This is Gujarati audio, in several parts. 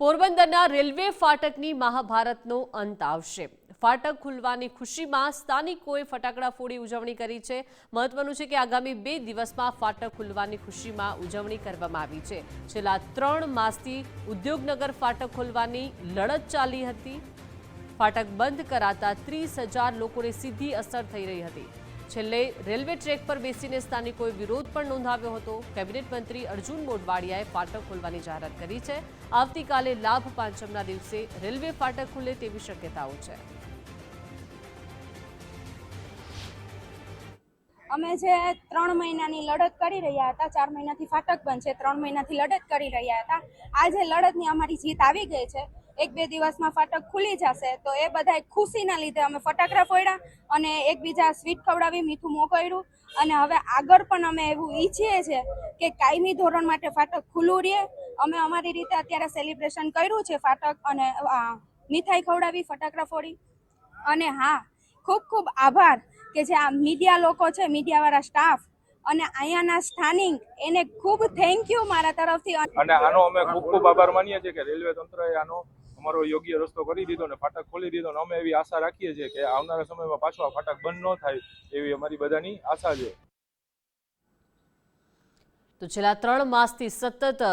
પોરબંદરના રેલવે ફાટકની મહાભારતનો અંત આવશે. ફાટક ખુલવાની ખુશીમાં સ્થાનિકોએ ફટાકડા ફોડી ઉજવણી કરી છે. મહત્વનું છે કે આગામી બે દિવસમાં ફાટક ખુલવાની ખુશીમાં ઉજવણી કરવામાં આવી છે. છેલ્લા ત્રણ માસથી ઉદ્યોગનગર ફાટક ખોલવાની લડત ચાલી હતી. ફાટક બંધ કરાતા ત્રીસ લોકોને સીધી અસર થઈ રહી હતી. છેલ્લે રેલવે ટ્રેક પર બેસીને સ્થાનિકોએ વિરોધ પણ નોંધાવ્યો હતો. કેબિનેટ મંત્રી અર્જુન મોઢવાડિયાએ ફાટક ખોલવાની જાહેરાત કરી છે. આવતીકાલે લાભ પાંચમના દિવસે રેલવે ફાટક ખુલે તેવી શક્યતાઓ છે. અમે જે ત્રણ મહિનાની લડત કરી રહ્યા હતા, ચાર મહિનાથી ફાટક બંધ છે, ત્રણ મહિનાથી લડત કરી રહ્યા હતા. આજે લડતની અમારી જીત આવી ગઈ છે. એક બે દિવસમાં ફાટક ખુલી જશે, તો એ બધા ખુશીના લીધે અમે ફટાકડા ફોડ્યા અને એકબીજા સ્વીટ ખવડાવી, મીઠું મોકલ્યું અને હવે આગળ પણ અમે એવું ઈચ્છીએ છીએ કે કાયમી ધોરણ માટે ફાટક ખુલ્લું રહે. અમે અમારી રીતે અત્યારે સેલિબ્રેશન કર્યું છે ફાટક અને મીઠાઈ ખવડાવી, ફટાકડા ફોડી. અને હા, ખૂબ ખૂબ આભાર કે જે આ મીડિયા લોકો છે, મીડિયાવાળા સ્ટાફ અને અહીંયાના સ્થાનિક, એને ખૂબ થેન્ક યુ મારા તરફથી. અને આનો અમે ખૂબ ખૂબ આભાર માનીએ છીએ કે રેલવે તંત્રએ આનો અમારો યોગ્ય રસ્તો કરી દીધો ને ફાટક ખોલી દીધો ને અમે એવી આશા રાખીએ છીએ કે આવનારા સમયમાં પાછો આ ફાટક બંધ ન થાય એવી અમારી બધાની આશા છે. તો છેલ્લા ત્રણ માસથી સતત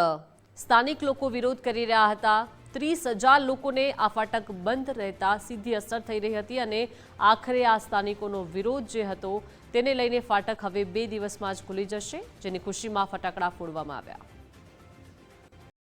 સ્થાનિક લોકો વિરોધ કરી રહ્યા હતા. ત્રીસ હજાર લોકોને આ ફાટક બંધ રહેતા સીધી અસર થઈ રહી હતી અને આખરે આ સ્થાનિકોનો વિરોધ જે હતો તેને લઈને ફાટક હવે બે દિવસમાં જ ખુલી જશે, જેની ખુશીમાં ફટાકડા ફોડવામાં આવ્યા.